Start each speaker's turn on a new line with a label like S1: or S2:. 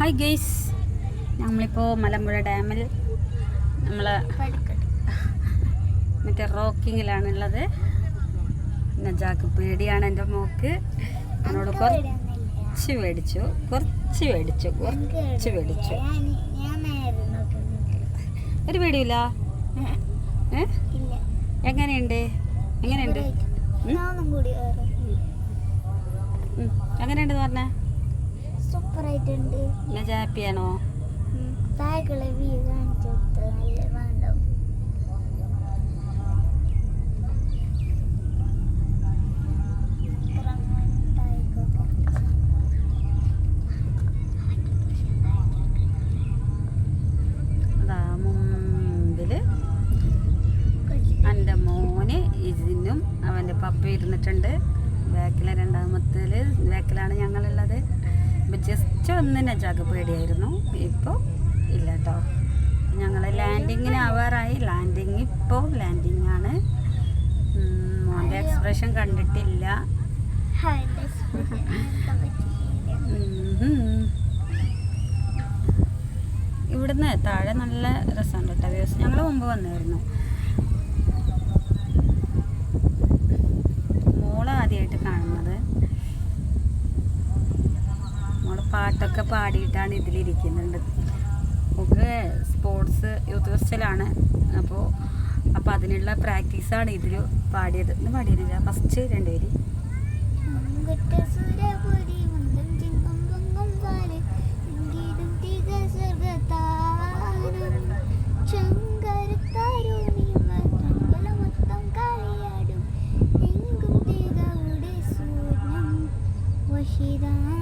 S1: Hi guys നമ്മളിപ്പോൾ മലമ്പുഴ ഡാമിൽ നമ്മൾ മറ്റേ റോക്കിങ്ങിലാണുള്ളത് നജാക്ക് പേടിയാണ് എന്റെ മോക്ക്. എന്നോട് കുറച്ച് മേടിച്ചു കുറച്ച് മേടിച്ചു കുറച്ച് മേടിച്ചു ഒരു പേടിയില്ല എങ്ങനെയുണ്ട്? എങ്ങനെയുണ്ട്. എങ്ങനെയുണ്ടെന്ന് പറഞ്ഞേ?
S2: ആയിട്ടുണ്ട്.
S1: നജ ഹാപ്പിയാണോ
S2: താഴെക്കുള്ള വ്യൂ കാണിച്ചു കൊടുത്ത് നല്ല വേണ്ടാവും
S1: അവന്റെ പപ്പ ഇരുന്നിട്ടുണ്ട്. ബാക്കിലെ രണ്ടാമത്തേൽ ബാക്കിലാണ് ഞങ്ങളുള്ളത്. ജസ്റ്റ് ഒന്ന് നജാക്ക് പേടിയായിരുന്നു. ഇപ്പോൾ ഇല്ല കേട്ടോ ഞങ്ങൾ ലാൻഡിങ്ങിന് ആവാറായി. ലാൻഡിങ് ഇപ്പോൾ ലാൻഡിങ് ആണ്. മോന്റെ എക്സ്പ്രഷൻ കണ്ടിട്ടില്ല. ഇവിടുന്ന് താഴെ നല്ല രസമുണ്ട് കേട്ടോ വ്യൂസ്. ഞങ്ങൾ മുമ്പ് വന്നായിരുന്നു. പാട്ടൊക്കെ പാടിയിട്ടാണ് ഇതിലിരിക്കുന്നുണ്ട്. നമുക്ക് സ്പോർട്സ് യൂത്ത് ഫെസ്റ്റിലാണ്. അപ്പോൾ അപ്പോൾ അതിനുള്ള പ്രാക്ടീസാണ് ഇതിൽ പാടിയത്. ഇന്ന് പാടിയിരുന്നില്ല ഫസ്റ്റ് രണ്ടുപേര്. ഹിതാ